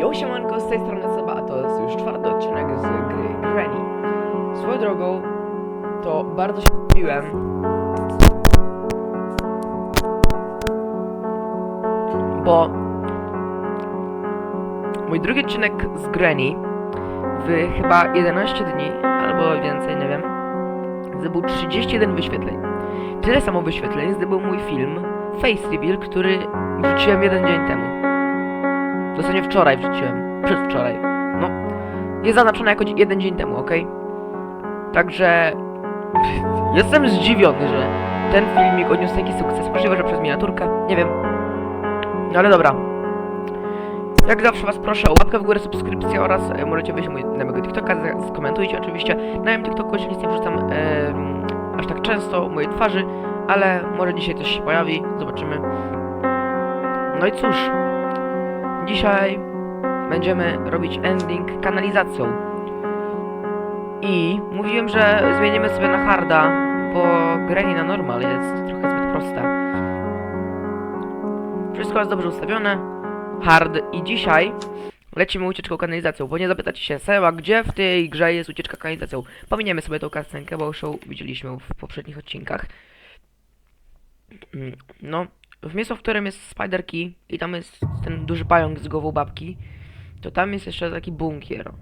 Yo, siemanko, z tej strony Seba, a to jest już czwarty odcinek z gry Granny. Swoją drogą, to bardzo się lubiłem. Bo mój drugi odcinek z Granny w chyba 11 dni, albo więcej, nie wiem, zdobył 31 wyświetleń. Tyle samo wyświetleń zdobył mój film Face Reveal, który wrzuciłem jeden dzień temu. Dosłownie wczoraj wrzuciłem. Przedwczoraj. No. Jest zaznaczone jako jeden dzień temu, ok? Także... Jestem zdziwiony, że ten filmik odniósł taki sukces. Możliwe, że przez miniaturkę. Nie wiem. No ale dobra. Jak zawsze was proszę o łapkę w górę, subskrypcję oraz e, możecie wejść mój- na mojego TikToka, skomentujcie oczywiście. Na moim TikToku jeszcze nie wrzucam em, aż tak często mojej twarzy, ale może dzisiaj coś się pojawi, zobaczymy. No i cóż, Dzisiaj będziemy robić ending kanalizacją. I mówiłem, że zmienimy sobie na harda, bo granie na normal jest trochę zbyt proste. Wszystko jest dobrze ustawione. Hard i dzisiaj lecimy ucieczką kanalizacją, bo nie zapytacie się, Seba, gdzie w tej grze jest ucieczka kanalizacją? Pominiemy sobie tą kastenkę, bo już ją widzieliśmy w poprzednich odcinkach. Mm, No, w miejscu, w którym jest Spider Key i tam jest ten duży pająk z głową babki, to tam jest jeszcze taki bunkier.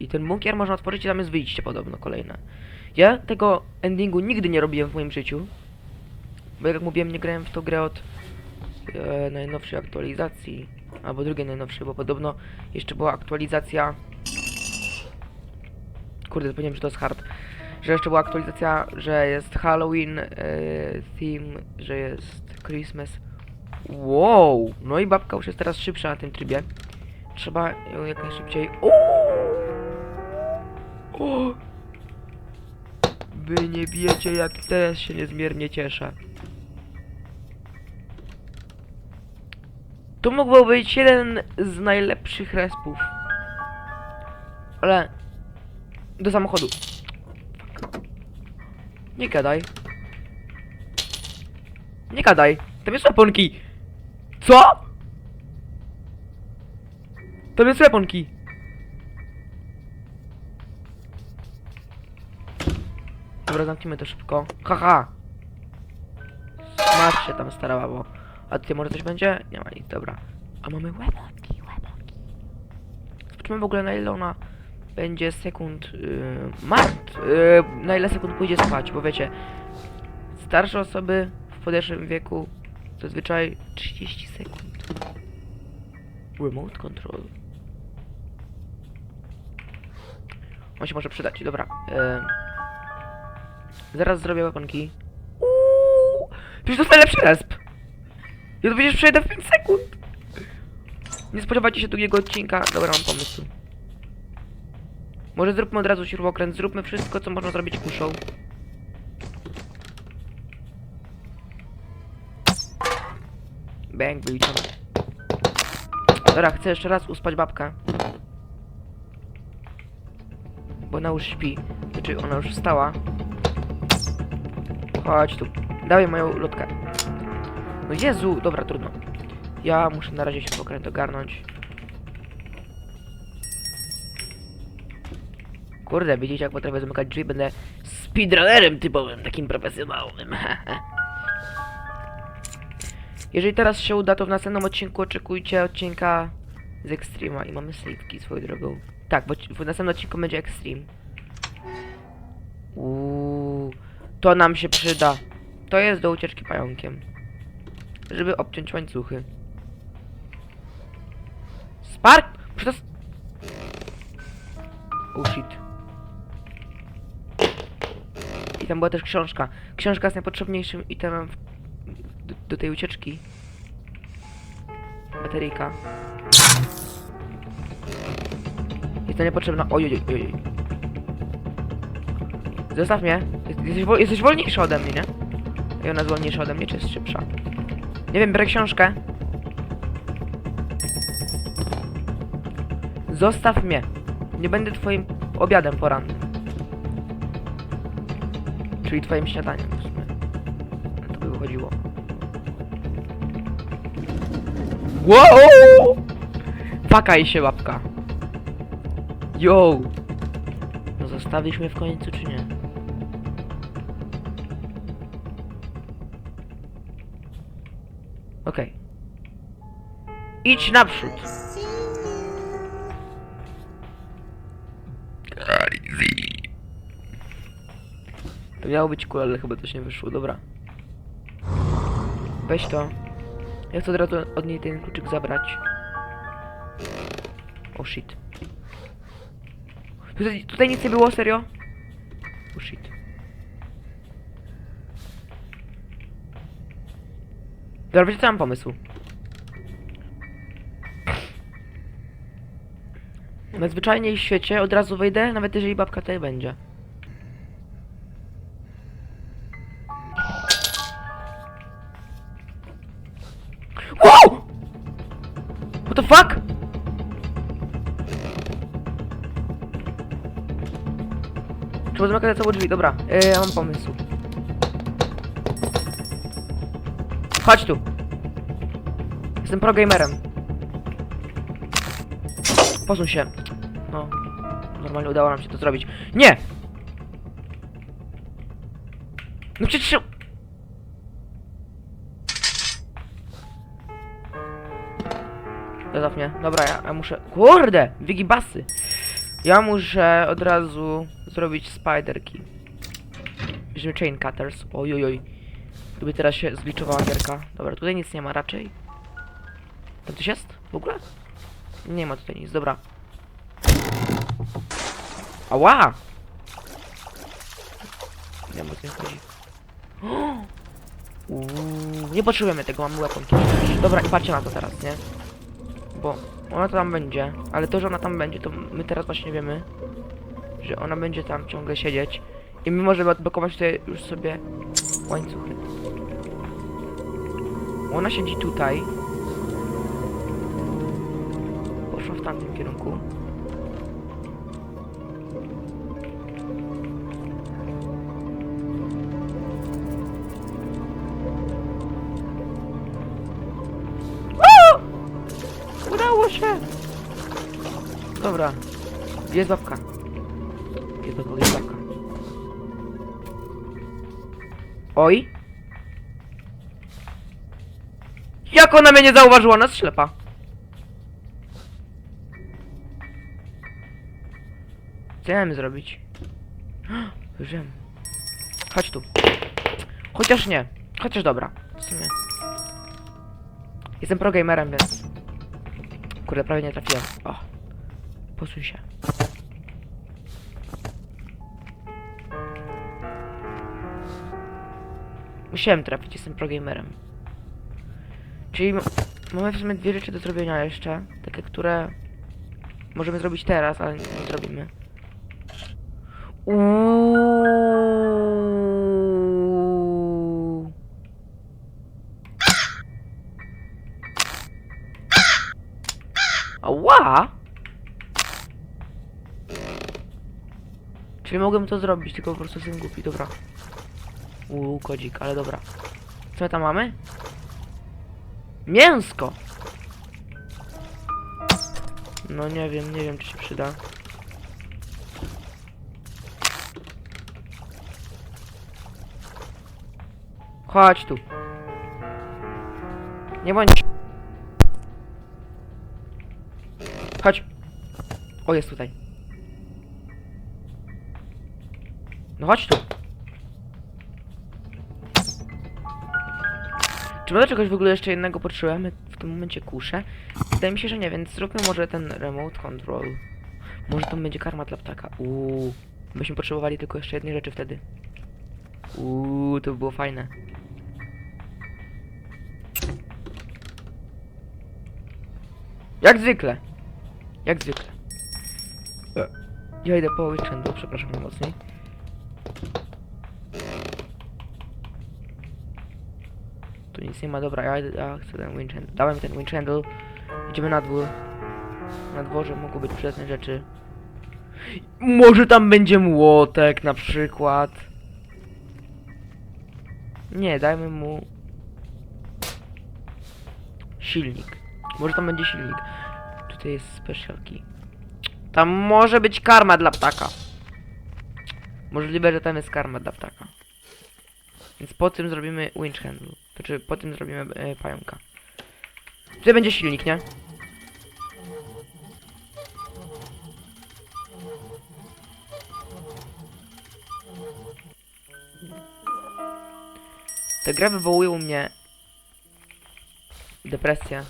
I ten bunkier można otworzyć i tam jest wyjście podobno kolejne. Ja tego endingu nigdy nie robiłem w moim życiu. Bo jak mówiłem, nie grałem w tą grę od e, najnowszej aktualizacji. Albo drugiej najnowszej, bo podobno jeszcze była aktualizacja... Kurde, zapomniałem, że to jest hard. Że jeszcze była aktualizacja, że jest Halloween e, theme, że jest Christmas. Wow! No i babka już jest teraz szybsza na tym trybie. Trzeba ją jak najszybciej. O! O! Wy nie wiecie, jak teraz się niezmiernie cieszę. To mógł być jeden z najlepszych respów. Ale... Do samochodu. Nie gadaj. Nie gadaj. Tam jest weponki. Co? Tam jest weponki. Dobra, zamknijmy to szybko. Haha. Smaż się tam stara babo. A tutaj może coś będzie? Nie ma nic, dobra. A mamy weponki, weponki. Zobaczymy w ogóle na ile ona będzie sekund yy, mart. Yy, na ile sekund pójdzie spać, bo wiecie, starsze osoby podeszłym wieku zazwyczaj 30 sekund. Remote control. On się może przydać, dobra. Zaraz zrobię weaponki. Uuu, Przecież to jest najlepszy resp. Ja to przecież przejdę w 5 sekund. Nie spodziewajcie się długiego odcinka. Dobra, mam pomysł. Może zróbmy od razu śrubokręt, zróbmy wszystko, co można zrobić kuszą. Bang, wyliczone. Dobra, chcę jeszcze raz uspać babkę. Bo ona już śpi. Znaczy, ona już wstała. Chodź tu. Dawaj moją lotkę. No Jezu, dobra, trudno. Ja muszę na razie się pokręt ogarnąć. Kurde, widzicie jak potrafię zamykać drzwi, będę speedrunnerem typowym, takim profesjonalnym. Jeżeli teraz się uda, to w następnym odcinku oczekujcie odcinka z Extrema i mamy saveki swoją drogą. Tak, bo w następnym odcinku będzie Extreme. Uuu, to nam się przyda. To jest do ucieczki pająkiem. Żeby obciąć łańcuchy. Spark! S- Oh shit. I tam była też książka. Książka jest najpotrzebniejszym itemem w... do, tej ucieczki. Bateryjka. Jest to niepotrzebna. Ojej, ojej. Zostaw mnie. Jest- Jesteś, wol, jesteś ode mnie, nie? I ona jest wolniejsza ode mnie, czy jest szybsza? Nie wiem, biorę książkę. Zostaw mnie. Nie będę twoim obiadem porannym. Czyli twoim śniadaniem w sumie. To by wychodziło. Wow! Pakaj się, babka. Yo! No zostawisz mnie w końcu, czy nie? Okej. Idź naprzód. To miało być cool, ale chyba coś nie wyszło, dobra. Weź to. Ja chcę od razu od niej ten kluczyk zabrać. O shit. Tutaj, tutaj nic nie było, serio? O shit. Dobra, wiecie co mam pomysł? Najzwyczajniej w świecie od razu wejdę, nawet jeżeli babka tutaj będzie. What the fuck? Trzeba zamykać całe drzwi, dobra. Yy, ja mam pomysł. Chodź tu. Jestem progamerem. Posuń się. No. Normalnie udało nam się to zrobić. Nie! No przecież... Zostaw. Dobra, ja, ja muszę... Kurde! Wigibasy! Ja muszę od razu zrobić spiderki. Bierzemy chain cutters. Ojojoj. Gdyby teraz się zgliczowała gierka. Dobra, tutaj nic nie ma raczej. Tam coś jest? W ogóle? Nie ma tutaj nic, dobra. Ała! Nie o co chodzi. Uuu, nie potrzebujemy tego, mamy weaponki. Dobra, i patrzcie na to teraz, nie? Bo ona tam będzie, ale to, że ona tam będzie, to my teraz właśnie wiemy, że ona będzie tam ciągle siedzieć i my możemy odblokować tutaj już sobie łańcuchy. Ona siedzi tutaj. Poszła w tamtym kierunku. Dobra. Jest babka? Jest babka, jest babka. Oj! Jak ona mnie nie zauważyła? Nas ślepa. Co ja zrobić? Wiem. Chodź tu. Chociaż nie. Chociaż dobra. W sumie. Jestem progamerem, więc... Kurde, prawie nie trafiłem. O. Posuń się. Musiałem trafić, jestem progamerem. Czyli mamy w sumie dwie rzeczy do zrobienia jeszcze, takie, które możemy zrobić teraz, ale nie, nie zrobimy. Uuuu. Ała! Czyli mogłem to zrobić, tylko po prostu jestem głupi, dobra. Uuu, kodzik, ale dobra. Co tam mamy? Mięsko! No nie wiem, nie wiem czy się przyda. Chodź tu. Nie bądź. Chodź. O, jest tutaj. No chodź tu. Czy my do czegoś w ogóle jeszcze jednego potrzebujemy? W tym momencie kuszę. Wydaje mi się, że nie, więc zróbmy może ten remote control. Może to będzie karma dla ptaka. Uuu. Byśmy potrzebowali tylko jeszcze jednej rzeczy wtedy. Uuu, to by było fajne. Jak zwykle. Jak zwykle. Ja idę po weekendu, przepraszam najmocniej. Tu nic nie ma, dobra, ja, ja chcę ten wind handle. Dałem ten wind handle. Idziemy na dwór. Na dworze mogą być przydatne rzeczy. Może tam będzie młotek na przykład. Nie, dajmy mu silnik. Może tam będzie silnik. Tu Tutaj jest special key. Tam może być karma dla ptaka. Możliwe, że tam jest karma dla ptaka. Więc po tym zrobimy winch handle. Znaczy po tym zrobimy e, pająka. Tutaj będzie silnik, nie? Te gry wywołują u mnie depresję.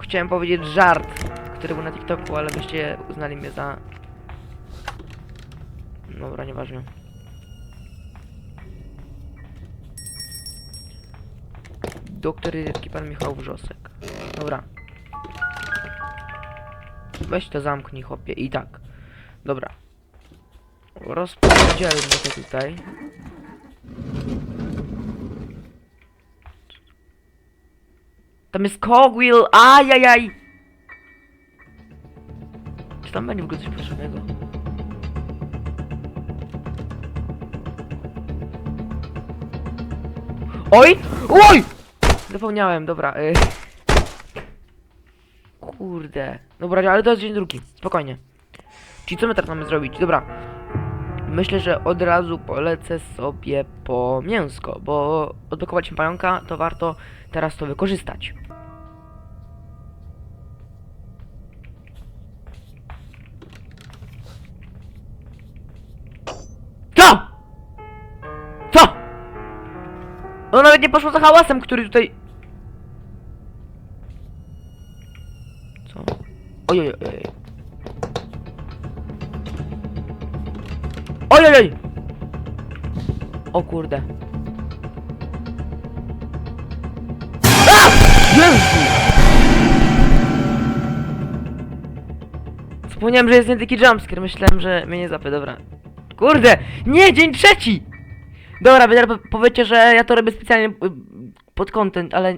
Chciałem powiedzieć żart, który był na TikToku, ale byście uznali mnie za... Dobra, nieważne. Doktor Rytki, pan Michał Wrzosek. Dobra. Weź to zamknij, chłopie. I tak. Dobra. Rozpodzielmy to tutaj. Tam jest cogwheel! Ajajaj! Czy tam będzie w ogóle coś potrzebnego? Oj! Oj! Zapomniałem, dobra. Y... Kurde. Dobra, ale to jest dzień drugi. Spokojnie. Czyli co my teraz mamy zrobić? Dobra. Myślę, że od razu polecę sobie po mięsko, bo odblokować pająka, to warto teraz to wykorzystać. Nie poszło za hałasem, który tutaj... Co? Oj, oj, oj. Oj, oj, oj! O kurde. A! Jezu! Zapomniałem, że jest nie taki jumpscare. Myślałem, że mnie nie zapy, dobra. Kurde! Nie, dzień trzeci! Dobra, wy teraz powiecie, że ja to robię specjalnie y, pod content, ale...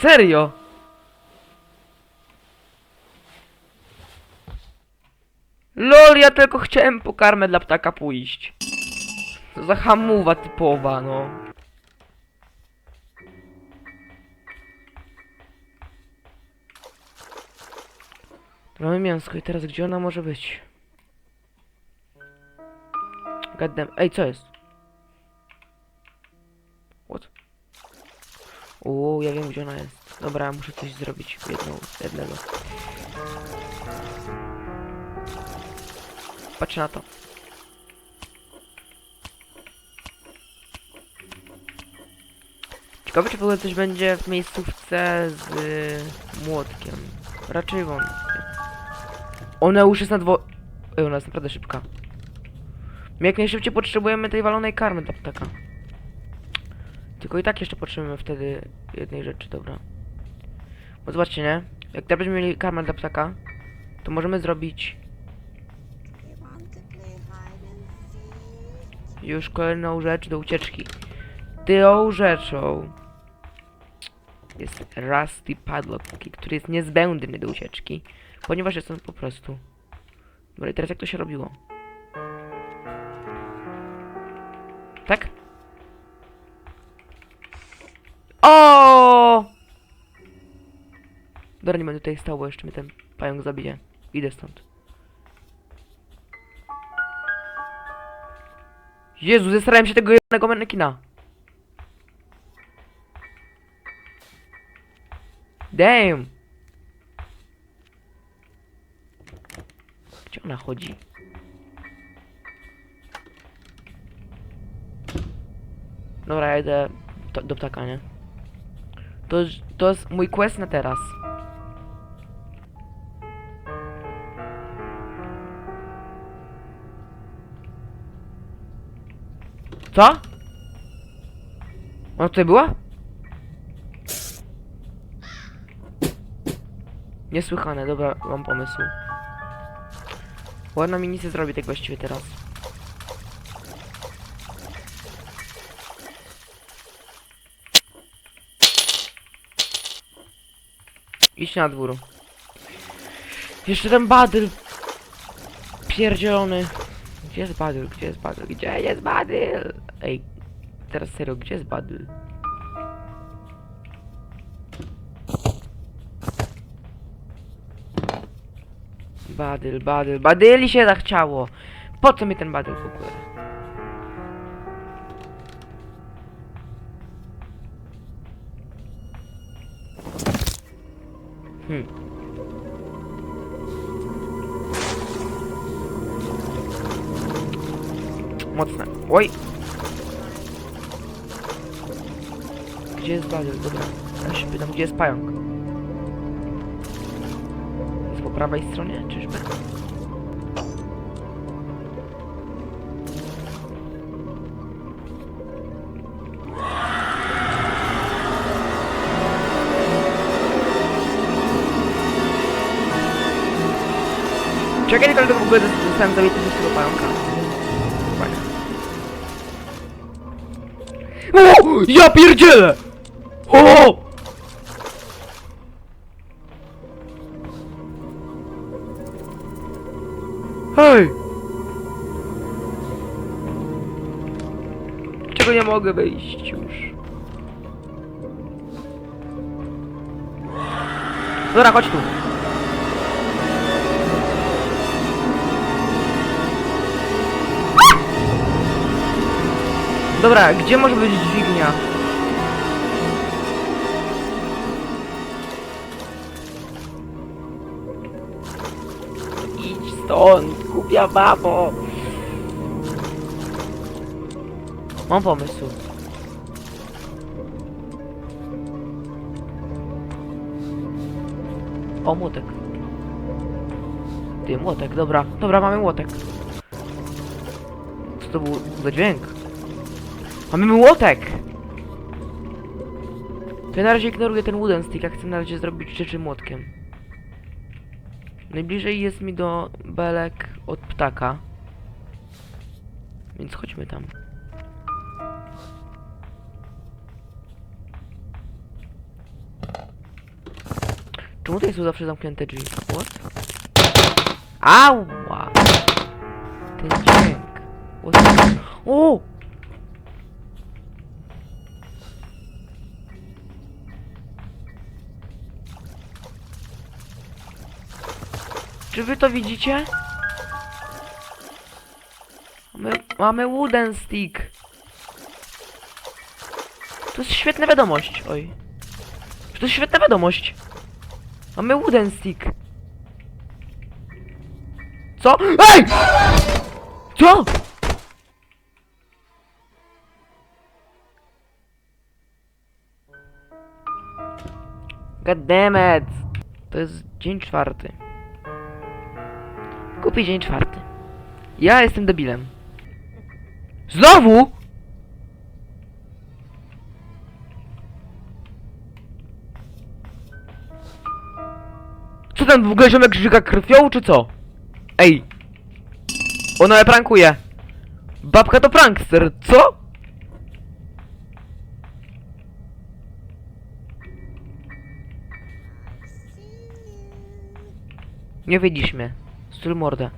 Serio? LOL, ja tylko chciałem po karmę dla ptaka pójść. To za hamuwa typowa, no. Mamy mięsko i teraz gdzie ona może być? Ej, co jest? What? Uuu, ja wiem gdzie ona jest. Dobra, muszę coś zrobić. Jedną, jednego. Patrz na to. Ciekawe, czy w ogóle coś będzie w miejscówce z y, młotkiem. Raczej wątpię. Ona już jest na dwo... Ej, ona jest naprawdę szybka. My jak najszybciej potrzebujemy tej walonej karmy dla ptaka. Tylko i tak jeszcze potrzebujemy wtedy jednej rzeczy, dobra. Bo zobaczcie, nie? Jak teraz będziemy mieli karmę dla ptaka, to możemy zrobić już kolejną rzecz do ucieczki. Tą rzeczą jest Rusty Padlock, który jest niezbędny do ucieczki, ponieważ jest on po prostu. Dobra, i teraz jak to się robiło? Tak? O! Dobra, nie będę tutaj stał, bo jeszcze mnie ten pająk zabije. Idę stąd. Jezu, zesrałem się tego jednego manekina. Damn. Gdzie ona chodzi? Dobra, ja idę do, do ptaka, nie? To, to jest mój quest na teraz. Co? Ona tutaj była? Niesłychane, dobra, mam pomysł. Ładna mi nic nie zrobi tak właściwie teraz. Idź na dwór. Jeszcze ten badyl. Pierdzielony. Gdzie jest badyl? Gdzie jest badyl? Gdzie jest badyl? Ej, teraz serio, gdzie jest Badyl? Badyl, badyl, badyli się zachciało! Po co mi ten badyl w ogóle? Hmm. Mocne. Oj! Gdzie jest badyl? Dobra. Ja się pytam, gdzie jest pająk? Jest po prawej stronie, czyżby? Czekaj, tylko w ogóle zostałem zabity przez tego pająka. Fajnie. O! Ja pierdzielę! O! Hej! Czego nie mogę wyjść już? Dobra, chodź tu. Dobra, gdzie może być dźwignia? Idź stąd, głupia babo! Mam pomysł. O, młotek. Ty, młotek, dobra. Dobra, mamy młotek. Co to był za dźwięk? Mamy młotek! To ja na razie ignoruję ten wooden stick, a chcę na razie zrobić rzeczy młotkiem. Najbliżej jest mi do belek od ptaka. Więc chodźmy tam. Czemu tutaj są zawsze zamknięte drzwi? What? Ała! Ten dźwięk. What? O! Czy wy to widzicie? Mamy, mamy wooden stick. To jest świetna wiadomość. Oj. To jest świetna wiadomość. Mamy wooden stick. Co? EJ! Co? God damn it. To jest dzień czwarty. Kupi dzień czwarty. Ja jestem debilem. Znowu? Co ten w ogóle ziomek żyga krwią, czy co? Ej! Ona mnie prankuje! Babka to prankster, co? Nie mnie. Stul mordę.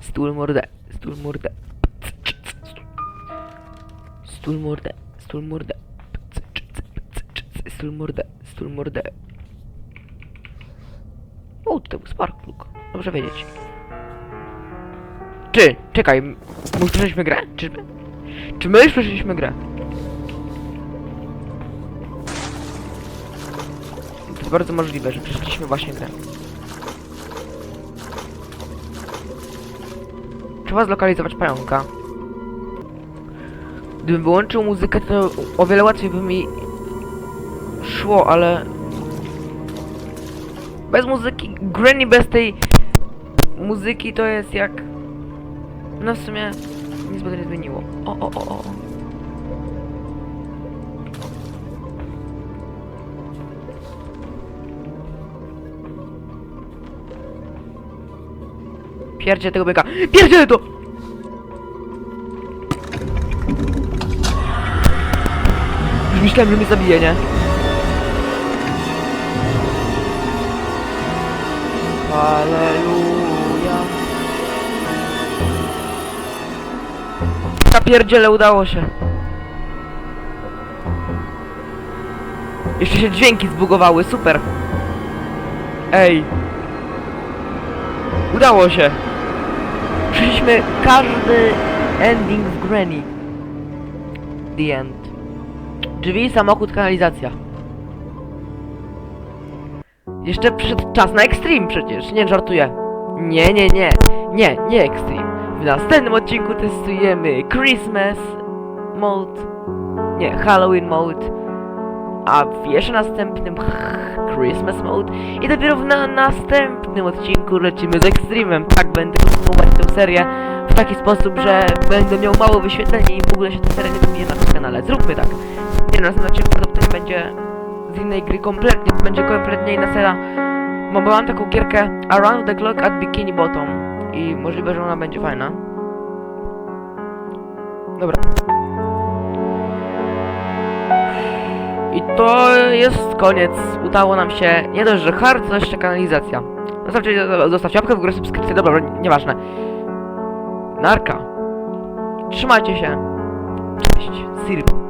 Stul mordę. Stul mordę. Stul mordę. Stul mordę. Stul mordę. Stul mordę. O, to był Sparkluk. Dobrze wiedzieć. Czy, czekaj, już przeszliśmy grę? Czyżby? Czy my już przeszliśmy grę? To bardzo możliwe, że przeszliśmy właśnie grę. Trzeba zlokalizować pająka. Gdybym wyłączył muzykę, to o wiele łatwiej by mi szło, ale... Bez muzyki, Granny bez tej muzyki to jest jak... No w sumie nic by to nie zmieniło. O, o, o, o. Pierdzie tego biega. Pierdzie to! Już myślałem, że mnie zabije, nie? Halleluja. Ja pierdziele, udało się. Jeszcze się dźwięki zbugowały, super. Ej. Udało się. Przeszliśmy każdy ending w Granny. The end. Drzwi, samochód, kanalizacja. Jeszcze przyszedł czas na Extreme przecież, nie żartuję. Nie, nie, nie, nie, nie Extreme. W następnym odcinku testujemy Christmas Mode, nie, Halloween Mode, a w jeszcze następnym Christmas Mode i dopiero na następnym odcinku lecimy z Extreme'em. Tak, będę kontynuować tę serię w taki sposób, że będę miał mało wyświetleń i w ogóle się ta seria nie dobije na tym kanale. Zróbmy tak. Nie, następnym odcinku prawdopodobnie będzie z innej gry kompletnie, będzie kompletnie inna seria. Bo mam taką gierkę Around the Clock at Bikini Bottom i możliwe, że ona będzie fajna. Dobra. I to jest koniec. Udało nam się nie dość, że hard, to jeszcze kanalizacja. Zostawcie, zostawcie łapkę w górę, subskrypcję, dobra, nieważne. Narka. Trzymajcie się. Cześć. Sirp.